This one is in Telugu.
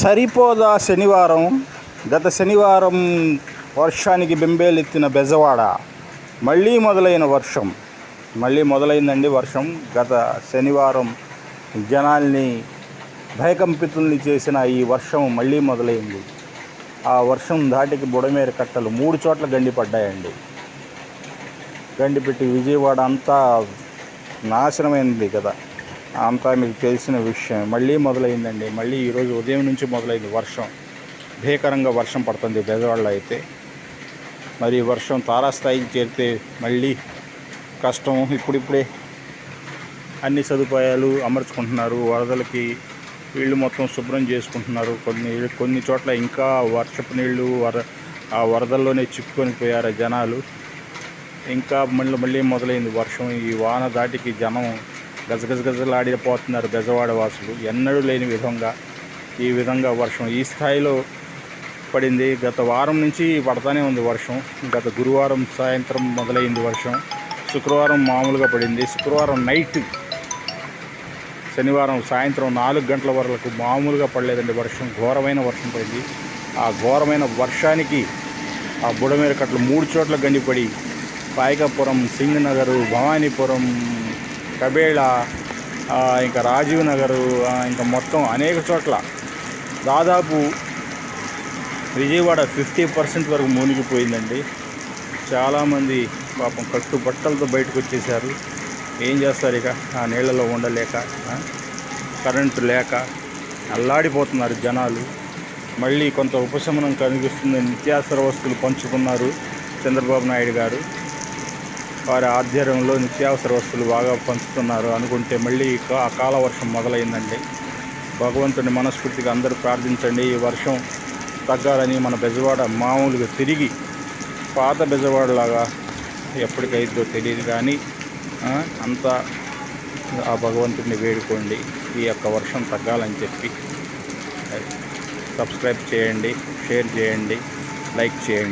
సరిపోదా శనివారం? గత శనివారం వర్షానికి బెంబేలెత్తిన బెజవాడ. మళ్ళీ మొదలైన వర్షం. మళ్ళీ మొదలైందండి వర్షం. గత శనివారం జనాల్ని భయకంపితుల్ని చేసిన ఈ వర్షం మళ్ళీ మొదలైంది. ఆ వర్షం ధాటికి బుడమేర కట్టలు మూడు చోట్ల గండిపడ్డాయండి గండిపెట్టి విజయవాడ అంతా నాశనమైంది కదా. అంతా మీకు తెలిసిన విషయం. మళ్ళీ మొదలైందండి. మళ్ళీ ఈరోజు ఉదయం నుంచి మొదలైంది వర్షం. భీకరంగా వర్షం పడుతుంది బెజవాడలో అయితే. మరి వర్షం తారాస్థాయికి చేరితే మళ్ళీ కష్టం ఇప్పుడిప్పుడే అన్ని సదుపాయాలు అమర్చుకుంటున్నారు. వరదలకి ఇళ్ళు మొత్తం శుభ్రం చేసుకుంటున్నారు. కొన్ని కొన్ని చోట్ల ఇంకా వర్షపు నీళ్ళు వర ఆ వరదల్లోనే చిక్కుకొని పోయారు జనాలు. ఇంకా మళ్ళీ మళ్ళీ మొదలైంది వర్షం. ఈ వాన దాటికి జనం గజగజగజలాడి పోతున్నారు గజవాడ వాసులు. ఎన్నడూ లేని విధంగా ఈ విధంగా వర్షం. ఈ స్థాయిలో పడింది. గత వారం నుంచి పడతానే ఉంది వర్షం. గత గురువారం సాయంత్రం మొదలైంది వర్షం. శుక్రవారం మామూలుగా పడింది. శుక్రవారం నైట్ శనివారం సాయంత్రం నాలుగు గంటల వరకు మామూలుగా పడలేదండి వర్షం. ఘోరమైన వర్షం పడింది. ఆ ఘోరమైన వర్షానికి ఆ బుడమేరకట్లు మూడు చోట్ల గండిపడి పాయకాపురం సింగ్ నగరు భవానీపురం కబేళ ఇంకా రాజీవ్ నగరు ఇంకా మొత్తం అనేక చోట్ల దాదాపు విజయవాడ ఫిఫ్టీ పర్సెంట్ వరకు మునిగిపోయిందండి. చాలామంది పాపం కట్టు బట్టలతో బయటకు వచ్చేసారు ఏం చేస్తారు ఇక? ఆ నీళ్ళలో ఉండలేక కరెంటు లేక అల్లాడిపోతున్నారు జనాలు. మళ్ళీ కొంత ఉపశమనం కనిపిస్తుంది నిత్యావసర వస్తువులు పంచుకున్నారు చంద్రబాబు నాయుడు గారు. వారి ఆధ్వర్యంలో నిత్యావసర వస్తువులు బాగా పంచుతున్నారు అనుకుంటే మళ్ళీ కా- వర్షం మొదలైందండి. భగవంతుని మనస్ఫూర్తిగా అందరూ ప్రార్థించండి. ఈ వర్షం తగ్గాలని మన బెజవాడ మామూలుగా తిరిగి పాత బెజవాడలాగా ఎప్పటికైద్దో తెలియదు కానీ అంతా ఆ భగవంతుడిని వేడుకోండి. ఈ యొక్క వర్షం తగ్గాలని చెప్పి సబ్స్క్రైబ్ చేయండి షేర్ చేయండి లైక్ చేయండి.